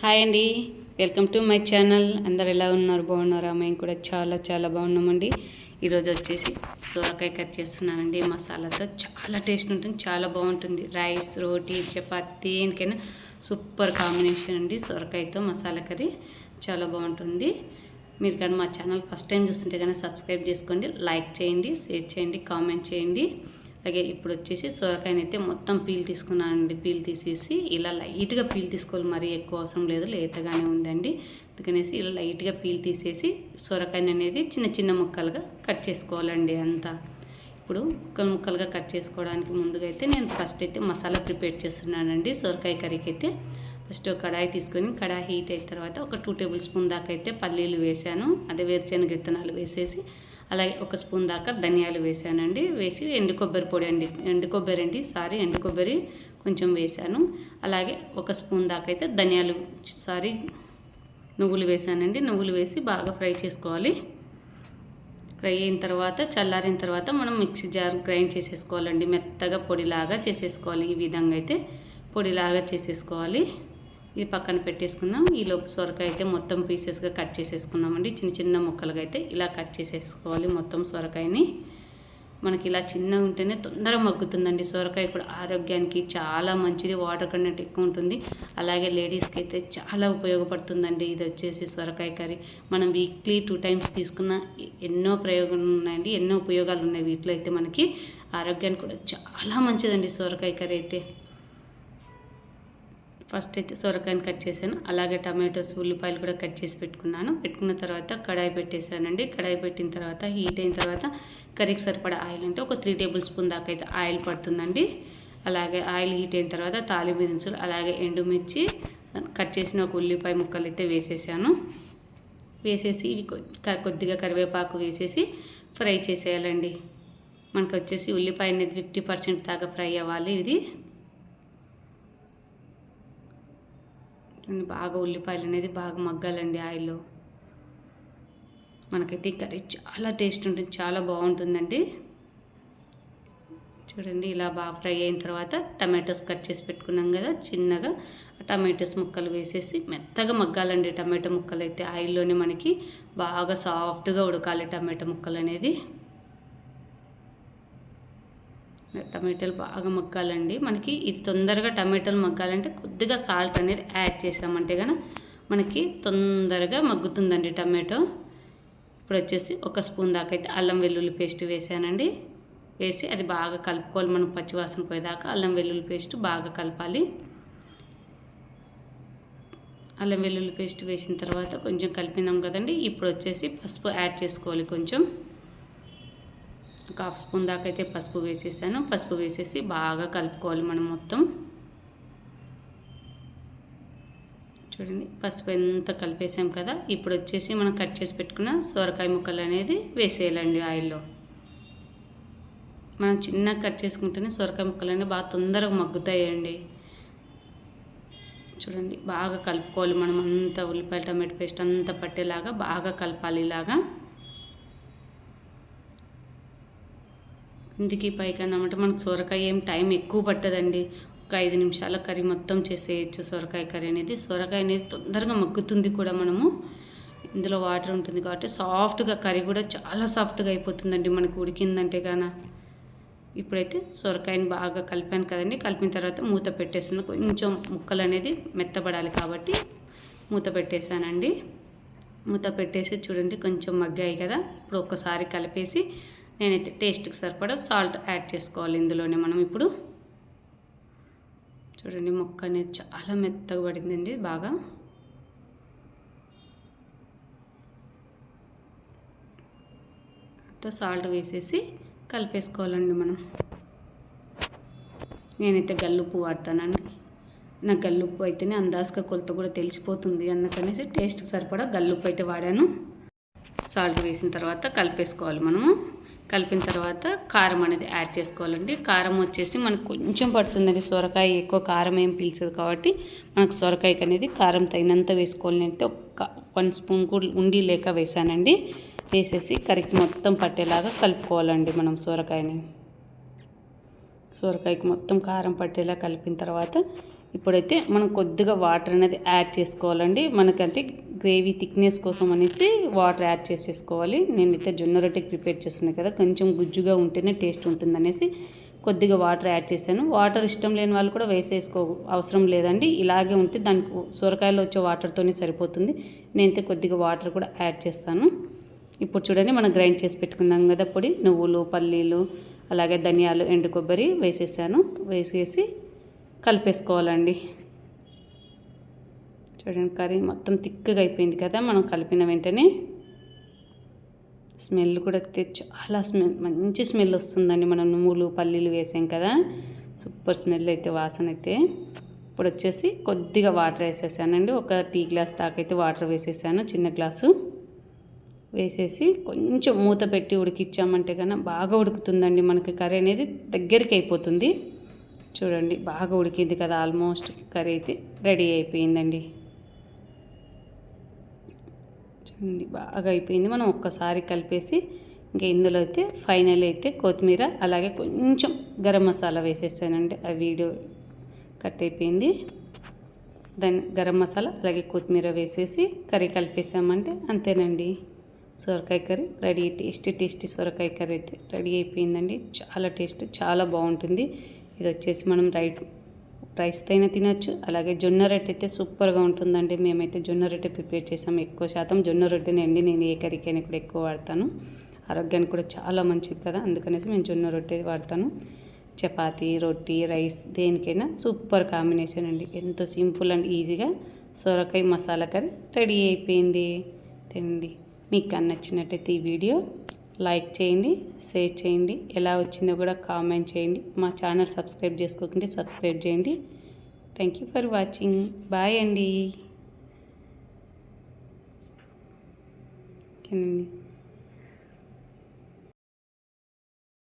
Hi అండి. Welcome to my channel. అందరు ఎలా ఉన్నారు? బాగున్నారా? మేము కూడా చాలా చాలా బాగున్నామండి. ఈరోజు వచ్చేసి సోరకాయ కట్ చేస్తున్నానండి. మసాలాతో చాలా టేస్ట్ ఉంటుంది చాలా బాగుంటుంది. రైస్ రోటీ చపాతీ దేనికైనా సూపర్ కాంబినేషన్ అండి సొరకాయతో మసాలా కర్రీ. చాలా బాగుంటుంది. మీరు కానీ మా ఛానల్ ఫస్ట్ టైం చూస్తుంటే కానీ సబ్స్క్రైబ్ చేసుకోండి లైక్ చేయండి షేర్ చేయండి కామెంట్ చేయండి. అలాగే ఇప్పుడు వచ్చేసి సొరకాయని అయితే మొత్తం పీల్ తీసుకున్నానండి. పీల్ తీసేసి ఇలా లైట్గా పీల్ తీసుకోవాలి. మరీ ఎక్కువ అవసరం లేదు. లేతగానే ఉందండి. అందుకనేసి ఇలా లైట్గా పీల్ తీసేసి సొరకాయని అనేది చిన్న చిన్న ముక్కలుగా కట్ చేసుకోవాలండి అంతా. ఇప్పుడు ముక్కలు ముక్కలుగా కట్ చేసుకోవడానికి ముందుగా అయితే నేను ఫస్ట్ అయితే మసాలా ప్రిపేర్ చేస్తున్నానండి సొరకాయ కర్రీకి అయితే ఫస్ట్ ఒక కడాయి తీసుకొని కడాయి హీట్ అయిన తర్వాత ఒక టూ టేబుల్ స్పూన్ దాకా అయితే పల్లీలు వేసాను. అదే వేరుశెనగ విత్తనాలు వేసేసి అలాగే ఒక స్పూన్ దాకా ధనియాలు వేసానండి. వేసి ఎండు కొబ్బరి పొడి అండి. ఎండు కొబ్బరి అండి సారీ ఎండు కొబ్బరి కొంచెం వేసాను. అలాగే ఒక స్పూన్ దాకా అయితే ధనియాలు సారీ నువ్వులు వేసానండి. నువ్వులు వేసి బాగా ఫ్రై చేసుకోవాలి. ఫ్రై అయిన తర్వాత చల్లారిన తర్వాత మనం మిక్సీ జార్ గ్రైండ్ చేసేసుకోవాలండి. మెత్తగా పొడిలాగా చేసేసుకోవాలి. ఈ విధంగా అయితే పొడిలాగా చేసేసుకోవాలి. ఇది పక్కన పెట్టేసుకుందాం. ఈలోపు సొరకాయ అయితే మొత్తం పీసెస్గా కట్ చేసేసుకున్నామండి చిన్న చిన్న ముక్కలుగా అయితే ఇలా కట్ చేసేసుకోవాలి మొత్తం సొరకాయని. మనకి ఇలా చిన్నగా ఉంటేనే తొందరగా మగ్గుతుందండి. సొరకాయ కూడా ఆరోగ్యానికి చాలా మంచిది. వాటర్ కంటెంట్ ఎక్కువ ఉంటుంది. అలాగే లేడీస్కి అయితే చాలా ఉపయోగపడుతుందండి. ఇది వచ్చేసి సొరకాయ కర్రీ. మనం వీక్లీ టూ టైమ్స్ తీసుకున్న ఎన్నో ప్రయోగాలు ఉన్నాయండి. ఎన్నో ఉపయోగాలు ఉన్నాయి. వీటిలో అయితే మనకి ఆరోగ్యానికి కూడా చాలా మంచిదండి సొరకాయ కర్రీ అయితే. ఫస్ట్ అయితే సొరకాయని కట్ చేశాను. అలాగే టమాటోస్ ఉల్లిపాయలు కూడా కట్ చేసి పెట్టుకున్నాను. పెట్టుకున్న తర్వాత కడాయి పెట్టేశానండి. కడాయి పెట్టిన తర్వాత హీట్ అయిన తర్వాత కర్రీకి సరిపడా ఆయిల్ అంటే ఒక త్రీ టేబుల్ స్పూన్ దాకా అయితే ఆయిల్ పడుతుందండి. అలాగే ఆయిల్ హీట్ అయిన తర్వాత తాలింపు దినుసులు అలాగే ఎండుమిర్చి కట్ చేసిన ఒక ఉల్లిపాయ ముక్కలు అయితే వేసేసాను. వేసేసి ఇవి కొద్దిగా కరివేపాకు వేసేసి ఫ్రై చేసేయాలండి. మనకు వచ్చేసి ఉల్లిపాయ అనేది ఫిఫ్టీ పర్సెంట్ దాకా ఫ్రై అవ్వాలి ఇది. బాగా ఉల్లిపాయలు అనేది బాగా మగ్గాలండి ఆయిల్లో. మనకైతే కర్రీ చాలా టేస్ట్ ఉంటుంది చాలా బాగుంటుందండి. చూడండి ఇలా బాగా ఫ్రై అయిన తర్వాత టమాటోస్ కట్ చేసి పెట్టుకున్నాం కదా చిన్నగా. టమాటోస్ ముక్కలు వేసేసి మెత్తగా మగ్గాలండి టమాటో ముక్కలు అయితే ఆయిల్లోనే మనకి బాగా సాఫ్ట్గా ఉడకాలి టమాటో ముక్కలు అనేది టమాటాలు బాగా మగ్గాలండి. మనకి ఇది తొందరగా టమాటాలు మగ్గాలంటే కొద్దిగా సాల్ట్ అనేది యాడ్ చేసామంటే కనుక మనకి తొందరగా మగ్గుతుందండి టమాటో. ఇప్పుడు వచ్చేసి ఒక స్పూన్ దాకా అయితే అల్లం వెల్లుల్లి పేస్ట్ వేసానండి. వేసి అది బాగా కలుపుకోవాలి మనం పచ్చివాసన పోయేదాకా. అల్లం వెల్లుల్లి పేస్ట్ బాగా కలపాలి. అల్లం వెల్లుల్లి పేస్ట్ వేసిన తర్వాత కొంచెం కలిపినాం కదండి. ఇప్పుడు వచ్చేసి పసుపు యాడ్ చేసుకోవాలి కొంచెం. ఒక హాఫ్ స్పూన్ దాకా అయితే పసుపు వేసేసాను. పసుపు వేసేసి బాగా కలుపుకోవాలి మనం మొత్తం. చూడండి పసుపు ఎంత కలిపేసాం కదా. ఇప్పుడు వచ్చేసి మనం కట్ చేసి పెట్టుకున్న సొరకాయ ముక్కలు అనేది వేసేయాలండి ఆయిల్లో. మనం చిన్నగా కట్ చేసుకుంటేనే సొరకాయ ముక్కలు అనేవి బాగా తొందరగా మగ్గుతాయండి. చూడండి బాగా కలుపుకోవాలి మనం. అంతా ఉల్లిపాయ టమాటో పేస్ట్ అంతా పట్టేలాగా బాగా కలపాలి ఇలాగా. ఇంటికి పైకి అన్నమాట మనకు సొరకాయ ఏం టైం ఎక్కువ పట్టదండి. ఒక ఐదు నిమిషాల కర్రీ మొత్తం చేసేయచ్చు సొరకాయ కర్రీ అనేది. సొరకాయ అనేది తొందరగా మగ్గుతుంది కూడా మనము. ఇందులో వాటర్ ఉంటుంది కాబట్టి సాఫ్ట్గా కర్రీ కూడా చాలా సాఫ్ట్గా అయిపోతుందండి మనకు ఉడికిందంటే కానీ ఇప్పుడైతే సొరకాయని బాగా కలిపాను కదండి. కలిపిన తర్వాత మూత పెట్టేస్తుంది కొంచెం ముక్కలు అనేది మెత్తబడాలి కాబట్టి మూత పెట్టేశానండి. మూత పెట్టేసి చూడండి కొంచెం మగ్గాయి కదా. ఇప్పుడు ఒక్కసారి కలిపేసి నేనైతే టేస్ట్కి సరిపడా సాల్ట్ యాడ్ చేసుకోవాలి ఇందులోనే మనం ఇప్పుడు. చూడండి ముక్క అనేది చాలా మెత్తగా పడిందండి బాగా. సాల్ట్ వేసేసి కలిపేసుకోవాలండి మనం. నేనైతే గల్లుప్పు వాడతానండి. నా గల్లుప్పు అయితేనే అందాజుగా కొలత కూడా తెలిసిపోతుంది అందుకనేసి టేస్ట్కి సరిపడా గల్లుప్పు అయితే వాడాను. సాల్ట్ వేసిన తర్వాత కలిపేసుకోవాలి మనము. కలిపిన తర్వాత కారం అనేది యాడ్ చేసుకోవాలండి. కారం వచ్చేసి మనకు కొంచెం పడుతుందండి. సొరకాయ ఎక్కువ కారం ఏం పీల్చదు కాబట్టి మనకు సొరకాయకి అనేది కారం తగినంత వేసుకోవాలి. అయితే ఒక్క వన్ స్పూన్ కూడా ఉండి లేక వేసానండి. వేసేసి కరికి మొత్తం పట్టేలాగా కలుపుకోవాలండి మనం సొరకాయని. సొరకాయకి మొత్తం కారం పట్టేలా కలిపిన తర్వాత ఇప్పుడైతే మనం కొద్దిగా వాటర్ అనేది యాడ్ చేసుకోవాలండి. మనకంటే గ్రేవీ థిక్నెస్ కోసం అనేసి వాటర్ యాడ్ చేసేసుకోవాలి. నేనైతే జొన్న రొట్టెకి ప్రిపేర్ చేస్తున్నాను కదా కొంచెం గుజ్జుగా ఉంటేనే టేస్ట్ ఉంటుందనేసి కొద్దిగా వాటర్ యాడ్ చేశాను. వాటర్ ఇష్టం లేని వాళ్ళు కూడా వేసేసుకో అవసరం లేదండి. ఇలాగే ఉంటే దానికి సొరకాయలో వచ్చే వాటర్తోనే సరిపోతుంది. నేనైతే కొద్దిగా వాటర్ కూడా యాడ్ చేస్తాను. ఇప్పుడు చూడండి మనం గ్రైండ్ చేసి పెట్టుకున్నాం కదా పొడి. నువ్వులు పల్లీలు అలాగే ధనియాలు ఎండు కొబ్బరి వేసేసాను. వేసేసి కలిపేసుకోవాలండి. చూడండి కర్రీ మొత్తం తిక్కగా అయిపోయింది కదా మనం కలిపిన వెంటనే. స్మెల్ కూడా అయితే చాలా స్మెల్ మంచి స్మెల్ వస్తుందండి. మనం నువ్వులు పల్లీలు వేసాం కదా సూపర్ స్మెల్ అయితే వాసన అయితే. ఇప్పుడు వచ్చేసి కొద్దిగా వాటర్ వేసేసానండి. ఒక టీ గ్లాస్ దాకైతే వాటర్ వేసేసాను చిన్న గ్లాసు. వేసేసి కొంచెం మూత పెట్టి ఉడికిచ్చామంటే కన్నా బాగా ఉడుకుతుందండి. మనకి కర్రీ అనేది దగ్గరికి అయిపోతుంది. చూడండి బాగా ఉడికింది కదా ఆల్మోస్ట్ కర్రీ అయితే రెడీ అయిపోయిందండి. చూడండి బాగా అయిపోయింది. మనం ఒక్కసారి కలిపేసి ఇంకా ఇందులో అయితే ఫైనల్ అయితే కొత్తిమీర అలాగే కొంచెం గరం మసాలా వేసేసానండి. ఆ వీడియో కట్ అయిపోయింది. దాన్ని గరం మసాలా అలాగే కొత్తిమీర వేసేసి కర్రీ కలిపేసామంటే అంతేనండి. సొరకాయ కర్రీ రెడీ టేస్టీ టేస్టీ సొరకాయ కర్రీ అయితే రెడీ అయిపోయిందండి. చాలా టేస్ట్ చాలా బాగుంటుంది. ఇది వచ్చేసి మనం రైట్ రైస్తో అయినా తినచ్చు. అలాగే జొన్న రొట్టె అయితే సూపర్గా ఉంటుందండి. మేమైతే జొన్న రొట్టె ప్రిపేర్ చేసాము ఎక్కువ శాతం జొన్న రొట్టెని అండి. నేను ఏ కర్రీకైనా కూడా ఎక్కువ వాడతాను. ఆరోగ్యానికి కూడా చాలా మంచిది కదా. అందుకనేసి మేము జొన్న రొట్టె వాడతాను. చపాతీ రొట్టి రైస్ దేనికైనా సూపర్ కాంబినేషన్ అండి. ఎంతో సింపుల్ అండ్ ఈజీగా సొరకాయ మసాలా కర్రీ రెడీ అయిపోయింది. తినండి. మీకు నచ్చినట్టయితే ఈ వీడియో లైక్ చేయండి షేర్ చేయండి ఎలా వచ్చిందో కూడా కామెంట్ చేయండి. మా ఛానల్ సబ్స్క్రైబ్ చేసుకోకుంటే సబ్స్క్రైబ్ చేయండి. Thank you for watching bye అండి. ఓకేనండి